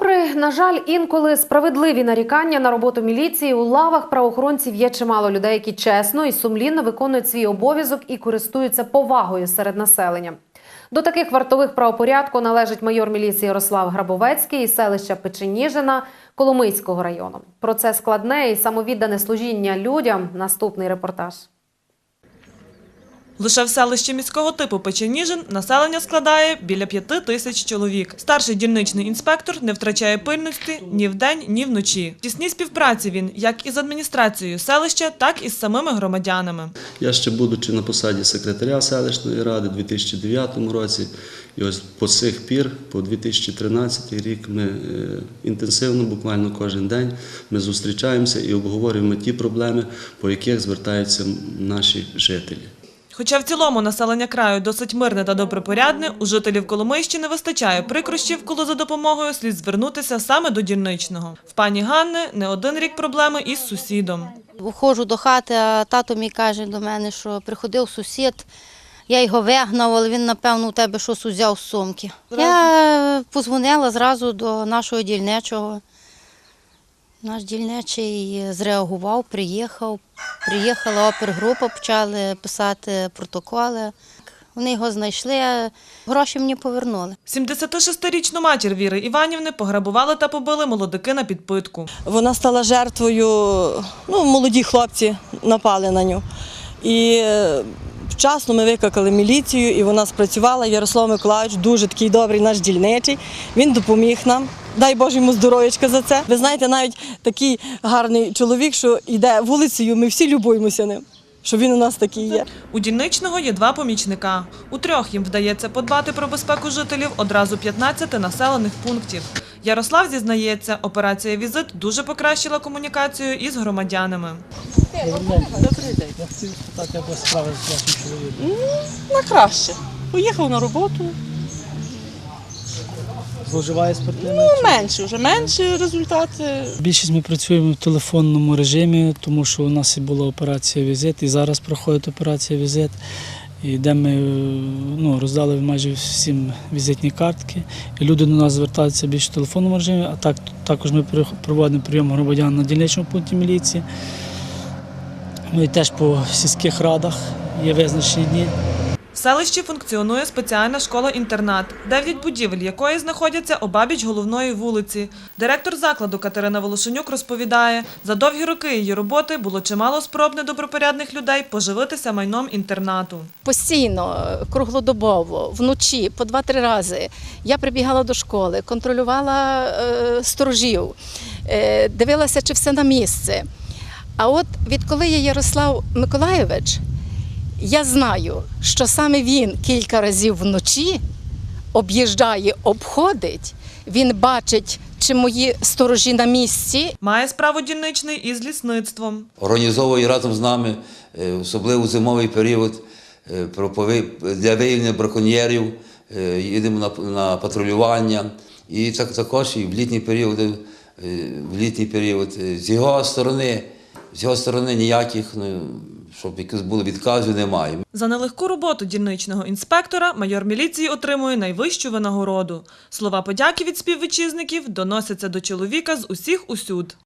Попри, на жаль, інколи справедливі нарікання на роботу міліції, у лавах правоохоронців є чимало людей, які чесно і сумлінно виконують свій обов'язок і користуються повагою серед населення. До таких вартових правопорядку належить майор міліції Ярослав Грабовецький із селища Печеніжина Коломийського району. Про це складне і самовіддане служіння людям. Наступний репортаж. Лише в селищі міського типу Печеніжин населення складає біля п'яти тисяч чоловік. Старший дільничний інспектор не втрачає пильності ні вдень, ні вночі. В тісній співпраці він як із адміністрацією селища, так і з самими громадянами. Я ще будучи на посаді секретаря селищної ради у 2009 році, і ось по сих пір, по 2013 рік, ми е, інтенсивно, буквально кожен день, ми зустрічаємося і обговорюємо ті проблеми, по яких звертаються наші жителі. Хоча в цілому населення краю досить мирне та добропорядне, у жителів Коломийщини вистачає прикрощів, коли за допомогою слід звернутися саме до дільничного. В пані Ганни не один рік проблеми із сусідом. Виходжу до хати, а тато мій каже до мене, що приходив сусід, я його вигнав, але він, напевно, у тебе щось узяв з сумки. Я позвонила зразу до нашого дільничого. Наш дільничий зреагував, приїхав. Приїхала опергрупа, почали писати протоколи. Вони його знайшли, гроші мені повернули. 76-річну матір Віри Іванівни пограбували та побили молодики на підпитку. Вона стала жертвою, ну, молоді хлопці напали на нього. І вчасно ми викликали міліцію, і вона спрацювала. Ярослав Миколаївич, дуже такий добрий наш дільничий. Він допоміг нам. Дай Боже йому здоров'ячка за це. Ви знаєте, навіть такий гарний чоловік, що йде вулицею, ми всі любуємося ним, що він у нас такий є. У дільничного є два помічника. У трьох їм вдається подбати про безпеку жителів одразу 15 населених пунктів. Ярослав зізнається, операція «Візит» дуже покращила комунікацію із громадянами. Добрий день. Я хотів спитати, як у вас справи з вашим чоловіком. На краще. Поїхав на роботу. Зловживає спиртними? Ну, менше, вже менше результати. Більшість ми працюємо в телефонному режимі, тому що у нас і була операція візит, і зараз проходить операція візит. І де ми е, ну, роздали майже всім візитні картки. І люди до нас звертаються більше в телефонному режимі, а так, також ми проводимо прийом громадян на дільничному пункті міліції. Ну і теж по сільських радах є визначені дні. Селищі функціонує спеціальна школа-інтернат, дев'ять будівель якої знаходяться обабіч головної вулиці. Директор закладу Катерина Волошенюк розповідає, за довгі роки її роботи було чимало спроб недобропорядних людей поживитися майном інтернату. постійно, круглодобово, вночі, по два-три рази. Я прибігала до школи, контролювала е, сторожів, е, дивилася, чи все на місце. А от відколи є Ярослав Миколайович, я знаю, що саме він кілька разів вночі об'їжджає, обходить, він бачить, чи мої сторожі на місці, Має справу дільничний із лісництвом. організовує разом з нами, е, особливо зимовий період, е, для виявлення браконьєрів, е, їдемо на, на патрулювання. І так, також і в літні періоди, е, в літній період. З його сторони, з його сторони ніяких, ну, щоб якісь було відказів, немає. За нелегку роботу дільничного інспектора майор міліції отримує найвищу винагороду. Слова подяки від співвітчизників доносяться до чоловіка з усіх усюд.